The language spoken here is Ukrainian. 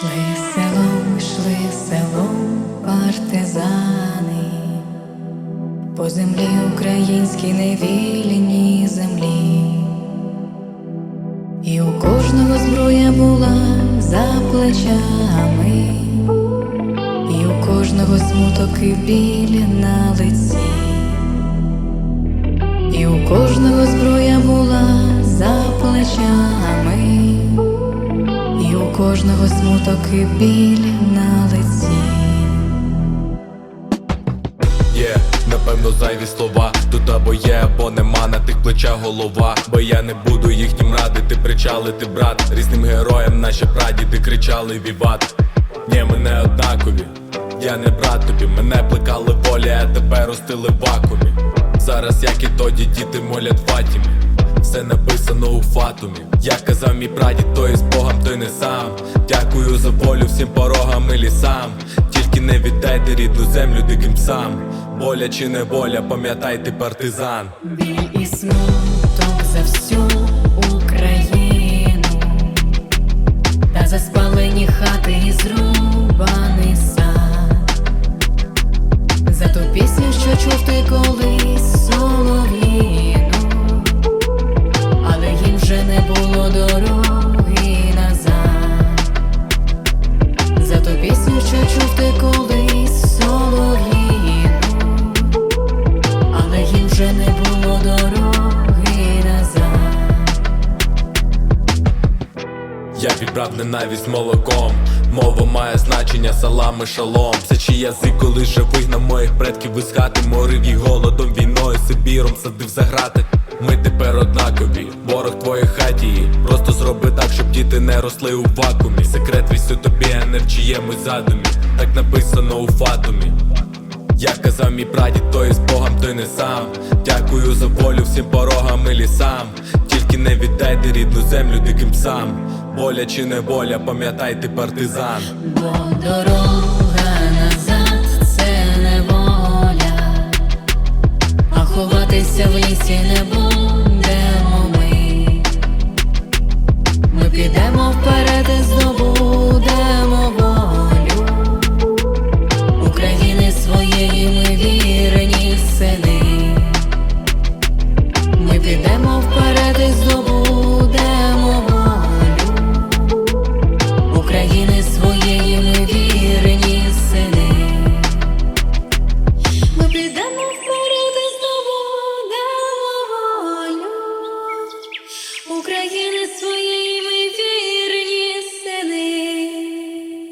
Шли селом, шли селом партизани, по землі українській невільній землі, і у кожного зброя була за плечами, і у кожного смуток і біль на лиці, і у кожного зброя кожного смуток і біль на лиці. Є, напевно, зайві слова. Тут або є, або нема на тих плечах голова. Бо я не буду їхнім радити, причалити, брат. Різним героям наші прадіди кричали віват. Ні, ми не однакові, я не брат тобі, мене плекали волі, а тебе ростили в вакуумі. Зараз, як і тоді, діти молять Фатімі. Все написано у фатумі. Як казав мій прадід, той з Богом, той не сам. Дякую за волю всім порогам і лісам. Тільки не віддайте рідну землю диким псам. Воля чи не боля, пам'ятайте партизан. Біль і смуток за всю Я відбрав ненависть молоком. Мова має значення, салами, шалом. Все чий язик, коли же вигнав моїх предків із хати, морив їх голодом, війною, Сибіром садив за грати. Ми тепер однакові, ворог твоїй хаті. Просто зроби так, щоб діти не росли у вакуумі. Секрет весь у тобі, а не в чиємусь задумі. Так написано у фатумі. Як казав мій прадід, той з Богом, той не сам. Дякую за волю всім порогам і лісам. Тільки не віддайте рідну землю диким псам. Воля чи не воля, пам'ятайте партизан. Бо дорога своєї